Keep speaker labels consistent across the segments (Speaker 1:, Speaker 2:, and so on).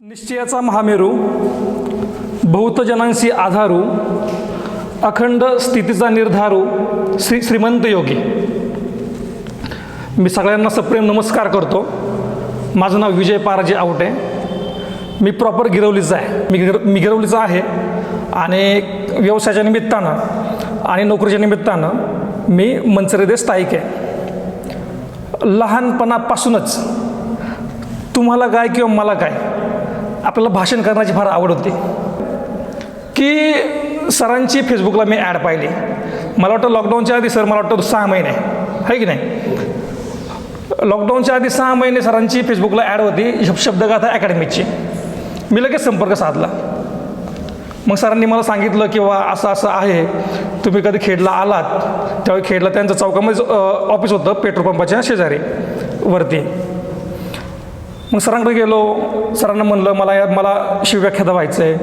Speaker 1: निश्चयाचा महामेरू बहुतजनांशी आधारू अखंड स्थितीचा निर्धारू श्री श्रीमंत योगी. मी सगळ्यांना सप्रेम नमस्कार करतो. माझं नाव विजय पाराजी आवटे. मी प्रॉपर गिरवलीचा आहे. मी गिर मी गिरवलीचा आहे आणि व्यवसायाच्या निमित्तानं आणि नोकरीच्या निमित्तानं मी मंचरेदे स्थायिक आहे. लहानपणापासूनच तुम्हाला काय किंवा मला काय आपल्याला भाषण करण्याची फार आवड होती. की सरांची फेसबुकला मी ॲड पाहिली. मला वाटतं लॉकडाऊनच्या आधी सर मला वाटतं सहा महिने. आहे की नाही? लॉकडाऊनच्या आधी सहा महिने सरांची फेसबुकला ॲड होती शब्दगाथा अकॅडमीची मी लगेच संपर्क साधला. मग सरांनी मला सांगितलं की वा असं असं आहे. तुम्ही कधी खेडला आलात? त्यावेळी खेडला त्यांचं चौकामध्ये ऑफिस होतं पेट्रोल पंपाच्या शेजारी वरती. मग सरांकडे गेलो. सरांना म्हणलं मला या मला शिवव्याख्याता व्हायचं आहे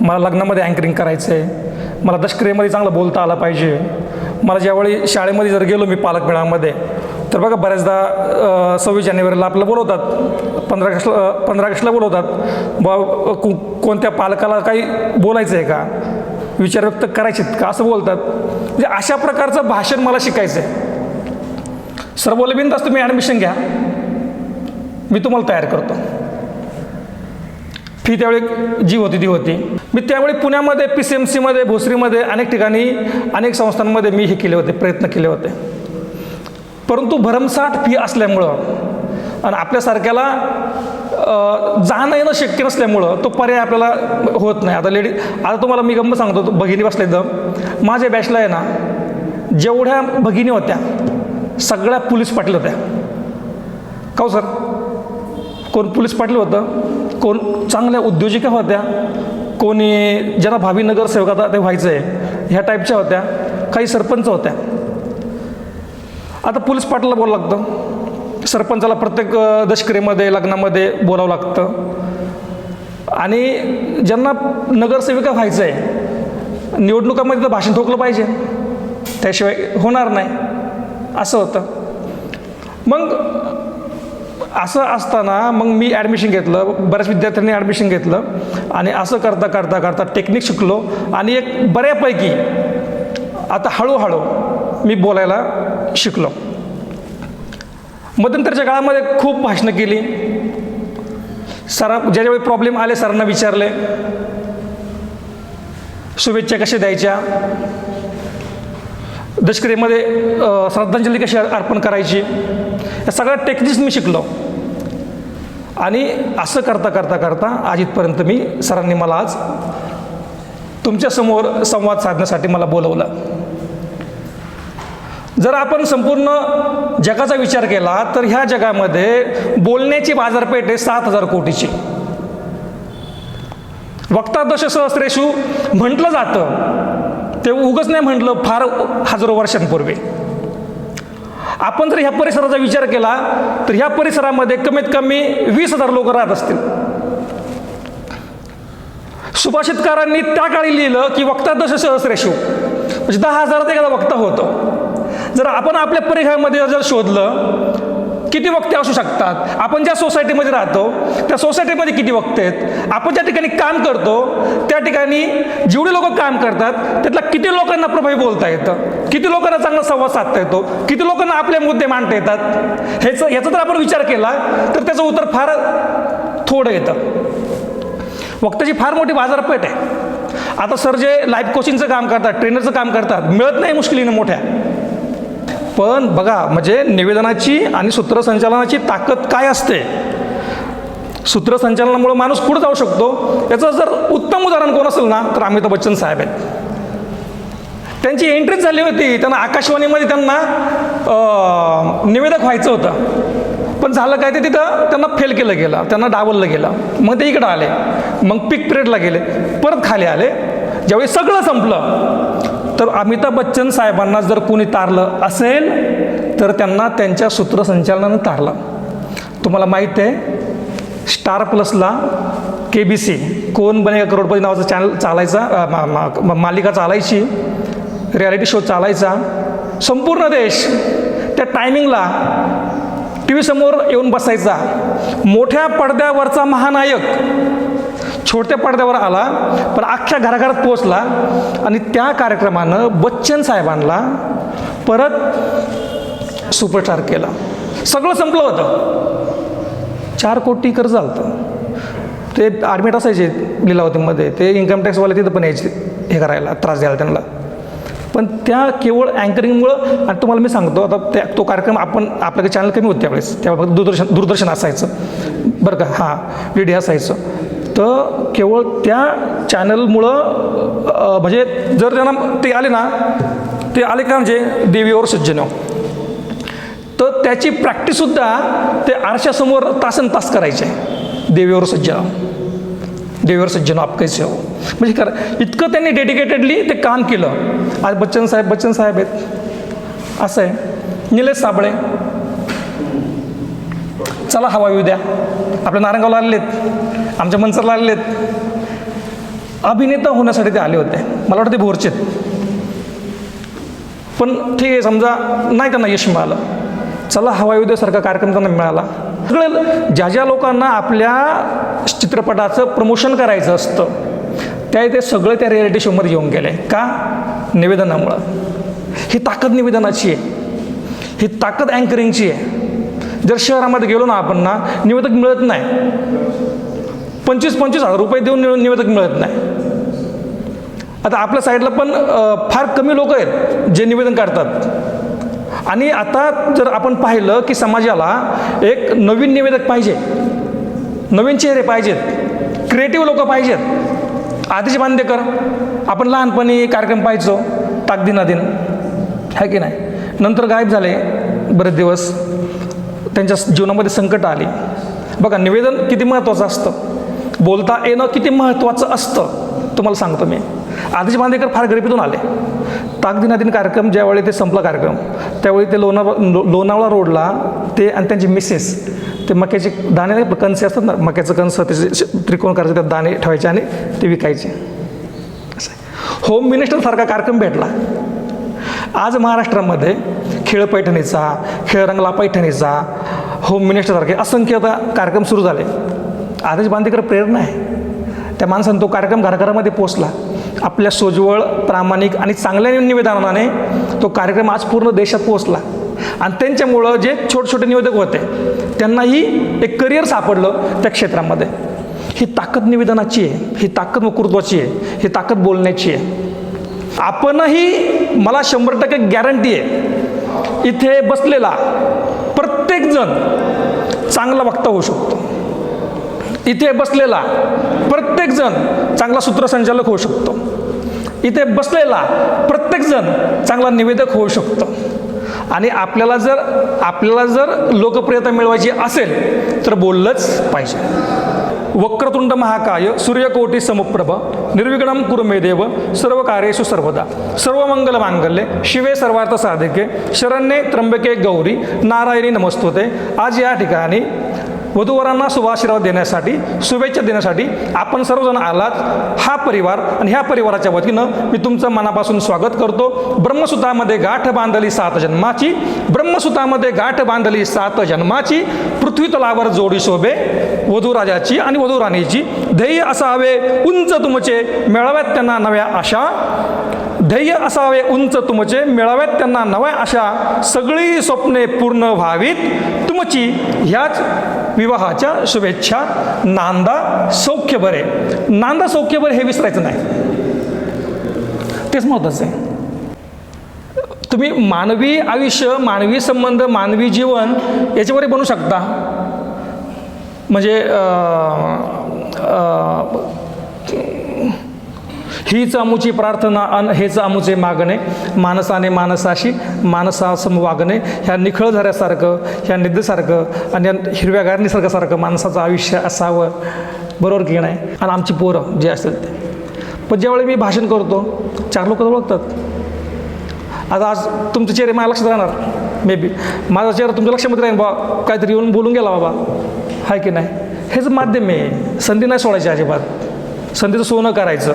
Speaker 1: मला लग्नामध्ये अँकरिंग करायचं आहे मला दशक्रियेमध्ये चांगलं बोलता आलं पाहिजे. मला ज्यावेळी शाळेमध्ये जर गेलो मी पालक मेळामध्ये तर बघा बऱ्याचदा सव्वीस जानेवारीला आपलं बोलवतात. पंधरा ऑगस्टला पंधरा ऑगस्टला बोलवतात. बा को कोणत्या पालकाला काही बोलायचं आहे का? विचार व्यक्त करायचेत का? असं बोलतात. म्हणजे अशा प्रकारचं भाषण मला शिकायचं आहे सर बोले बिनतास तुम्ही ॲडमिशन घ्या. मी तुम्हाला तयार करतो. फी त्यावेळी जी होती ती होती. मी त्यावेळी पुण्यामध्ये पी सी एम सीमध्ये भोसरीमध्ये अनेक ठिकाणी अनेक संस्थांमध्ये मी हे केले होते प्रयत्न केले होते. परंतु भरमसाठ फी असल्यामुळं आणि आपल्यासारख्याला जाणं येणं शक्य नसल्यामुळं तो पर्याय आपल्याला होत नाही. आता लेडी आता तुम्हाला मी गंमत सांगतो तो भगिनी बसले इथं. माझ्या बॅचला आहे ना जेवढ्या भगिनी होत्या सगळ्या पोलीस पाटील होत्या. का सर? कोण पोलीस पाटील होतं कोण चांगल्या उद्योजिका होत्या कोणी ज्यांना भावी नगरसेवक आता ते व्हायचं आहे ह्या टाईपच्या होत्या काही सरपंच होत्या. आता पोलीस पाटलाला बोलावं लागतं. सरपंचाला प्रत्येक अ, लग्नामध्ये बोलावं लागतं. आणि ज्यांना नगरसेविका व्हायचं आहे निवडणुकामध्ये तर भाषण ठोकलं पाहिजे. त्याशिवाय होणार नाही. असं होतं. मग असं असताना मग मी ॲडमिशन घेतलं बऱ्याच विद्यार्थ्यांनी ॲडमिशन घेतलं आणि असं करता करता करता टेक्निक शिकलो आणि एक बऱ्यापैकी आता हळूहळू मी बोलायला शिकलो. मध्यंतरच्या काळामध्ये खूप भाषणं केली. सरा ज्याच्यावेळी प्रॉब्लेम आले सरांना विचारले शुभेच्छा कशा द्यायच्या? दशकरीमध्ये श्रद्धांजली कशी अर्पण करायची? या सगळ्या टेक्निक्स मी शिकलो. आणि असं करता करता करता आज इथपर्यंत मी सरांनी मला आज तुमच्यासमोर संवाद साधण्यासाठी मला बोलवलं. जर आपण संपूर्ण जगाचा विचार केला तर ह्या जगामध्ये बोलण्याची बाजारपेठ आहे सात हजार कोटीची. वक्ता दश सहस्रेशू म्हटलं जातं ते उगच नाही म्हटलं फार हजारो वर्षांपूर्वी. आपण जर ह्या परिसराचा विचार केला तर ह्या परिसरामध्ये कमीत कमी वीस हजार लोक राहत असतील. सुभाषितकारांनी त्या काळी लिहिलं की वक्ता दश सहस्रेशू म्हणजे दहा हजारात एखादा वक्ता होतो. जर आपण आपल्या परिघामध्ये जर शोधलं किती वक्ते असू शकतात? आपण ज्या सोसायटीमध्ये राहतो त्या सोसायटीमध्ये किती वक्ते आहेत? आपण ज्या ठिकाणी काम करतो त्या ठिकाणी जेवढे लोक काम करतात त्यातल्या किती लोकांना प्रभावी बोलता येतं? किती लोकांना चांगला संवाद साधता येतो? किती लोकांना आपले मुद्दे मांडता येतात? ह्याचं याचा जर आपण विचार केला तर त्याचं उत्तर फार थोडं येतं. वक्त्याची फार मोठी बाजारपेठ आहे. आता सर जे लाईफ कोचिंगचं काम करतात ट्रेनरचं काम करतात मिळत नाही मुश्किलीनं मोठ्या. पण बघा म्हणजे निवेदनाची आणि सूत्रसंचालनाची ताकद काय असते? सूत्रसंचालनामुळे माणूस पुढे जाऊ शकतो. याचं जर उत्तम उदाहरण कोण असेल ना तर अमिताभ बच्चन साहेब आहेत. त्यांची एंट्रीच झाली होती. त्यांना आकाशवाणीमध्ये त्यांना निवेदक व्हायचं होतं. पण झालं काय ते तिथं? त्यांना फेल केलं गेलं. त्यांना डावललं गेलं. मग ते इकडं आले. मग पीक पिरियडला गेले. परत खाली आले. ज्यावेळी सगळं संपलं तर अमिताभ बच्चन साहेबांना जर कोणी तारलं असेल तर त्यांना त्यांच्या सूत्रसंचालनानं तारलं. तुम्हाला माहीत आहे स्टार प्लसला के बी सी कोण बनेगा करोडपती नावाचा चॅनल चालायचा मा- मा- मा- मालिका चालायची रियालिटी शो चालायचा संपूर्ण देश त्या टायमिंगला टी व्हीसमोर येऊन बसायचा. मोठ्या पडद्यावरचा महानायक छोट्या पडद्यावर आला पण अख्ख्या घराघरात पोचला आणि त्या कार्यक्रमानं बच्चन साहेबांना परत सुपरस्टार केला. सगळं संपलं होतं. चार कोटी कर्ज आलं होतं. ते ॲडमिट असायचे लिलावतीमध्ये. ते इन्कम टॅक्सवाले तिथं पण यायचे हे करायला त्रास द्यायला त्यांना. पण त्या केवळ अँकरिंगमुळं आणि तुम्हाला मी सांगतो आता त्या तो कार्यक्रम आपण आपल्याकडे चॅनल कमी होते त्यावेळेस. तेव्हा फक्त दूरदर्शन दूरदर्शन असायचं. बरं का? हां. डी डी असायचं. तर केवळ त्या चॅनलमुळं म्हणजे जर त्यांना ते आले ना ते आले का म्हणजे देवीवर सज्जन. तर त्याची प्रॅक्टिससुद्धा ते आरशासमोर तासन तास करायचे. देवीवर सज्जन. देवीवर सज्जन आप कैसे हो? म्हणजे कर इतकं त्यांनी डेडिकेटेडली ते काम केलं. आज बच्चन साहेब बच्चन साहेब आहेत. असं आहे. निलेश साबळे. चला हवा येऊ द्या. आपल्या नारंगावला आलेले आहेत. आमच्या मनसरला आलेले आहेत. अभिनेता होण्यासाठी ते आले होते. मला वाटतं ते भोरचे पण ठीक आहे समजा नाही त्यांना यश मिळालं. चला हवाई येऊ कार्यक्रम त्यांना मिळाला. सगळे ज्या ज्या लोकांना आपल्या चित्रपटाचं प्रमोशन करायचं असतं त्या ते सगळे त्या रियालिटी शोमध्ये येऊन गेले. का? निवेदनामुळं. ही ताकद निवेदनाची आहे. ही ताकद अँकरिंगची आहे. जर शहरामध्ये गेलो ना आपण ना निवेदक मिळत नाही. पंचवीस पंचवीस हजार रुपये देऊन निवेदक मिळत नाही. आता आपल्या साईडला पण फार कमी लोक आहेत जे निवेदन काढतात. आणि आता जर आपण पाहिलं की समाजाला एक नवीन निवेदक पाहिजे नवीन चेहरे पाहिजेत क्रिएटिव्ह लोक पाहिजेत. आधीच बांदेकर आपण लहानपणी कार्यक्रम पाहायचो ताकदिनादिन आहे की नाही? नंतर गायब झाले बरेच दिवस. त्यांच्या जीवनामध्ये संकट आली. बघा निवेदन किती महत्त्वाचं असतं. बोलता येणं किती महत्त्वाचं असतं तुम्हाला सांगतो मी. आदिश बांदेकर फार गरिबीतून आले. ताकदिनादिन कार्यक्रम ज्यावेळी ते संपला कार्यक्रम त्यावेळी ते लोणा लो- लोणावळा रोडला ते आणि त्यांची मिसेस ते मक्याचे दाणे कणसे असतात ना मक्याचं कणसं त्याचे त्रिकोण करायचे त्यात दाणे ठेवायचे आणि ते विकायचे. असं होम मिनिस्टरसारखा कार्यक्रम भेटला. आज महाराष्ट्रामध्ये खेळ पैठणीचा खेळ रंगला पैठणीचा होम मिनिस्टरसारखे असंख्य कार्यक्रम सुरू झाले. आदेश बांदेकर प्रेरणा आहे. त्या माणसानं तो कार्यक्रम घराघरामध्ये पोचला. आपल्या सोज्वळ प्रामाणिक आणि चांगल्या निवेदनाने तो कार्यक्रम आज पूर्ण देशात पोचला आणि त्यांच्यामुळं जे छोटे छोटे निवेदक होते त्यांनाही एक करिअर सापडलं त्या क्षेत्रामध्ये. ही ताकद निवेदनाची आहे ही ताकद वक्तृत्वाची आहे ही ताकद बोलण्याची आहे. आपणही मला शंभर टक्के गॅरंटी आहे इथे बसलेला प्रत्येकजण चांगला वक्ता होऊ शकतो इथे बसलेला प्रत्येकजण चांगला सूत्रसंचालक होऊ शकतो. इथे बसलेला प्रत्येकजण चांगला निवेदक होऊ शकतो. आणि आपल्याला जर आपल्याला जर लोकप्रियता मिळवायची असेल तर बोललंच पाहिजे. वक्रतुंड महाकाय सूर्यकोटी समुप्रभ निर्विघ्नम कुरुमेदेव देव सर्व कार्येषु सर्वदा. सर्वमंगल मांगल्ये शिवे सर्वार्थ साधिके शरण्ये त्र्यंबके गौरी नारायणी नमस्तुते. आज या ठिकाणी वधूवरांना शुभाशीर्वाद देण्यासाठी शुभेच्छा देण्यासाठी आपण सर्वजण आलात. हा परिवार आणि ह्या परिवाराच्या वतीनं मी तुमचं मनापासून स्वागत करतो. ब्रह्मसुतामध्ये गाठ बांधली सात जन्माची. ब्रह्मसुतामध्ये गाठ बांधली सात जन्माची. पृथ्वी तलावर जोडी शोभे. वधूराजाची आणि वधूराणीची ध्येय असावे उंच तुमचे मेळाव्यात त्यांना नव्या आशा. ध्येय असावे उंच तुमचे मिळाव्यात त्यांना नव्या अशा सगळी स्वप्ने पूर्ण व्हावीत. तुमची ह्याच विवाहाच्या शुभेच्छा नांदा सौख्य बरे नांदा सौख्य बरे हे विसरायचं नाही. तेच महत्त्वाचं आहे. तुम्ही मानवी आयुष्य मानवी संबंध मानवी जीवन याच्यावरही बनू शकता. म्हणजे हीच अमुची प्रार्थना अन हेच अमुचे मागणे. माणसाने माणसाशी माणसासम वागणे. ह्या निखळ झऱ्यासारखं ह्या निधीसारखं आणि हिरव्या हिरव्यागार निसर्गासारखं माणसाचं आयुष्य असावं. बरोबर की नाही? आणि आमची पोरं जे असतात ते. पण ज्यावेळी मी भाषण करतो चार लोक ओळखतात. आता आज तुमचे चेहरे माझ्या लक्षात राहणार? मे बी माझा चेहरा तुमच्या लक्षामध्ये राहील बा काहीतरी येऊन बोलून गेला बाबा. हाय की नाही? हेच माध्यम आहे. संधी नाही सोडायची अजिबात. संधीचं सोनं करायचं.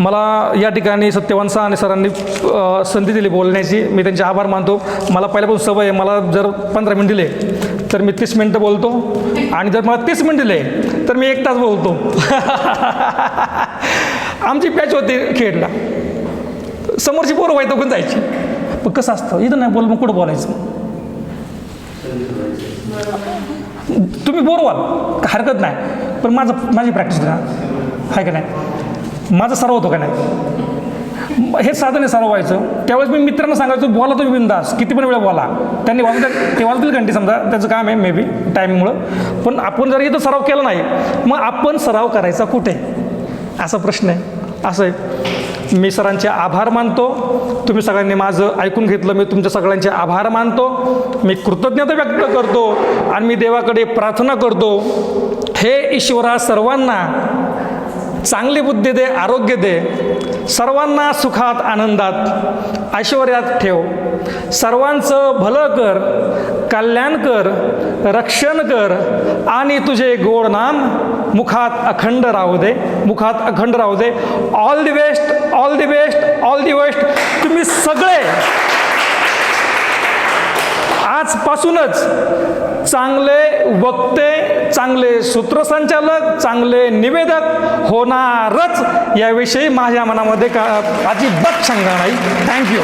Speaker 1: मला या ठिकाणी सत्यवान साने सरांनी संधी दिली बोलण्याची. मी त्यांचे आभार मानतो. मला पहिल्यापासून सवय आहे. मला जर पंधरा मिनिट दिले तर मी तीस मिनटं बोलतो. आणि जर मला तीस मिनिट दिले तर मी एक तास बोलतो. आमची पॅच होती खेळला. समोरची पोरं व्हायचं पण जायची. पण कसं असतं? इथं नाही बोल मग कुठं बोलायचं? तुम्ही बोर व्हाल काय हरकत नाही. पण माझं माझी प्रॅक्टिस ना आहे का नाही? माझा सराव होतो का नाही? हे साधन आहे सराव व्हायचं. त्यावेळेस मी मित्रांना सांगायचो बोला तुम्ही बिंदास किती पण वेळ बोला. त्यांनी वाजवल्या ते वाजतील घंटी समजा त्याचं काम आहे मे बी टायमिंगमुळं पण आपण जर इथं सराव केला नाही मग आपण सराव करायचा कुठे? असा प्रश्न आहे. असं आहे. मी सरांचे आभार मानतो. तुम्ही सगळ्यांनी माझं ऐकून घेतलं मी तुमच्या सगळ्यांचे आभार मानतो. मी कृतज्ञता व्यक्त करतो आणि मी देवाकडे प्रार्थना करतो. हे ईश्वरा सर्वांना चांगली बुद्धी दे आरोग्य दे. सर्वांना सुखात आनंदात ऐश्वर्यात ठेव. सर्वांचं भलं कर कल्याण कर रक्षण कर आणि तुझे गोड नाम मुखात अखंड राहू दे. मुखात अखंड राहू दे. All the best all the best all the best तुम्ही सगळे आजपासूनच चांगले वक्ते चांगले सूत्रसंचालक चांगले निवेदक होणारच याविषयी माझ्या मनामध्ये का अजिबात शंका नाही. थँक्यू